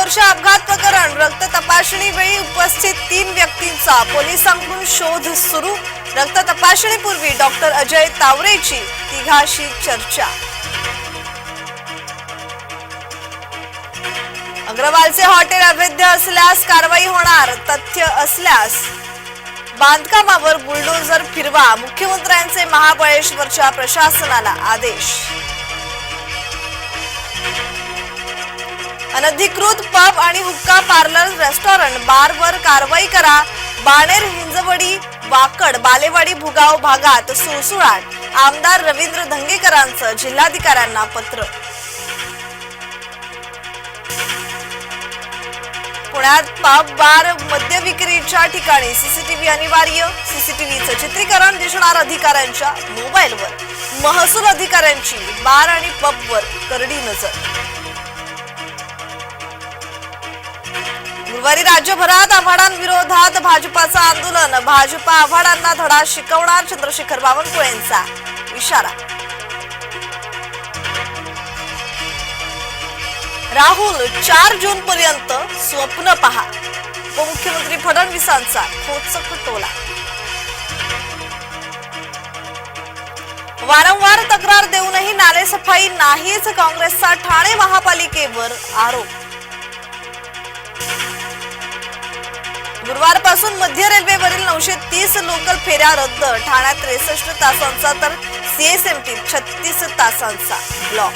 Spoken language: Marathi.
वर्ष अपघात प्रकरण रक्त तपासणी वेळी उपस्थित तीन व्यक्तींचा पोलिसांकडून शोध सुरू. रक्त तपासणीपूर्वी डॉक्टर अजय तावरेची तिघाशी चर्चा. अग्रवालचे हॉटेल अवैध असल्यास कारवाई होणार तथ्य असल्यास बांधकामावर बुलडोझर फिरवा मुख्यमंत्र्यांचे महाबळेश्वरच्या प्रशासनाला आदेश. अनधिकृत पब आणि हुक्का पार्लर रेस्टॉरंट बारवर कारवाई करा. बाणेर हिंजवडी वाकड बालेवाडी भुगाव भागात सुळसुळाट. आमदार रवींद्र धंगेकरांचं जिल्हाधिकाऱ्यांना पत्र. पुण्यात पब बार मद्य विक्रीच्या ठिकाणी सीसीटीव्ही अनिवार्य. सीसीटीव्हीचं चित्रीकरण दिसणार अधिकाऱ्यांच्या मोबाईलवर. महसूल अधिकाऱ्यांची बार आणि पबवर करडी नजर. गुरुवारी राज्यभरात आव्हाडांविरोधात भाजपाचं आंदोलन. भाजपा आव्हाडांना धडा शिकवणार चंद्रशेखर बावनकुळेंचा इशारा. राहुल चार जून पर्यंत स्वप्न पहा. उपमुख्यमंत्री फडणवीसांचा खोचक टोला. वारंवार तक्रार देऊनही नालेसफाई नाहीच काँग्रेसचा ठाणे महापालिकेवर आरोप. गुरुवारपासून मध्य रेल्वेवरील नऊशे तीस लोकल फेऱ्या रद्द. ठाण्यात त्रेसष्ट तासांचा तर सीएसएमटी छत्तीस तासांचा. ब्लॉक